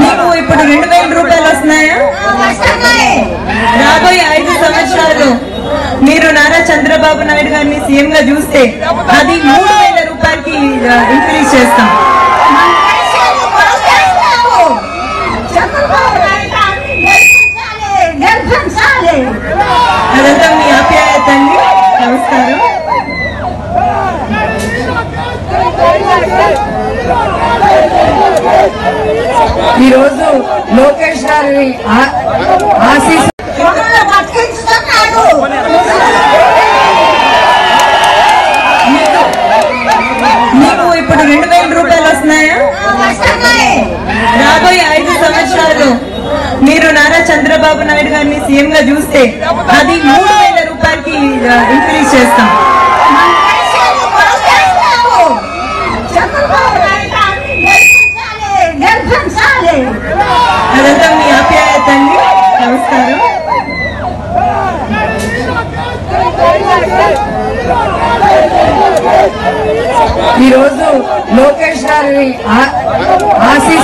మీకు ఇప్పుడు రెండు వేల రూపాయలు వస్తున్నాయా? రాబోయే ఐదు సంవత్సరాలు మీరు నారా చంద్రబాబు నాయుడు గారిని సీఎం గా చూస్తే అది మూడు వేల రూపాయలకి ఇంక్రీజ్ చేస్తాం. ఈరోజు లోకేష్ గారి ఆ- ఆశీస్ మీకు ఇప్పుడు రెండు వేల రూపాయలు వస్తున్నాయా? రాబోయే ఐదు సంవత్సరాలు మీరు నారా చంద్రబాబు నాయుడు గారిని సీఎం గా చూస్తే అది మూడు వేల రూపాయలకి ఇంక్రీజ్ చేస్తాం. అదంతా మీ ఆప్యాయత అండి నమస్కారం. ఈరోజు లోకేష్ గారిని ఆశీస్